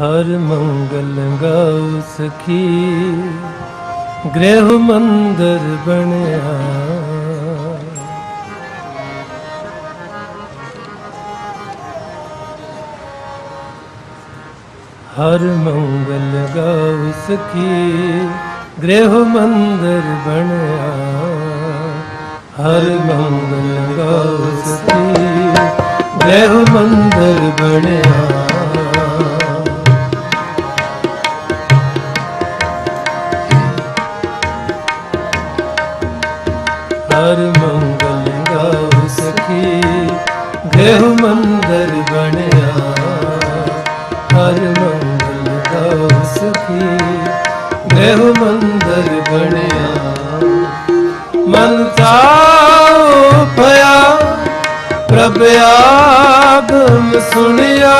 ਹਰ ਮੰਗਲ ਗਾਉ ਸਖੀ, ਗ੍ਰਹਿ ਮੰਦਰ ਬਣਿਆ। ਹਰ ਮੰਗਲ ਗਾਉ ਸਖੀ, ਗ੍ਰਹਿ ਮੰਦਰ ਬਣਿਆ। ਹਰ ਮੰਗਲ ਗਾਉ ਸਖੀ, ਗ੍ਰਹਿ ਮੰਦਰ ਬਣਿਆ। ਹਰ ਮੰਗਲ ਗਾਉ ਸਖੀ ਗ੍ਰਹਿ ਮੰਦਰ ਬਣਿਆ। ਹਰ ਮੰਗਲ ਗਾਉ ਸਖੀ ਗ੍ਰਹਿ ਮੰਦਰ ਬਣਿਆ। ਮਨ ਚਾਉ ਭਇਆ, ਪ੍ਰਭ ਆਗਮ ਸੁਣਿਆ।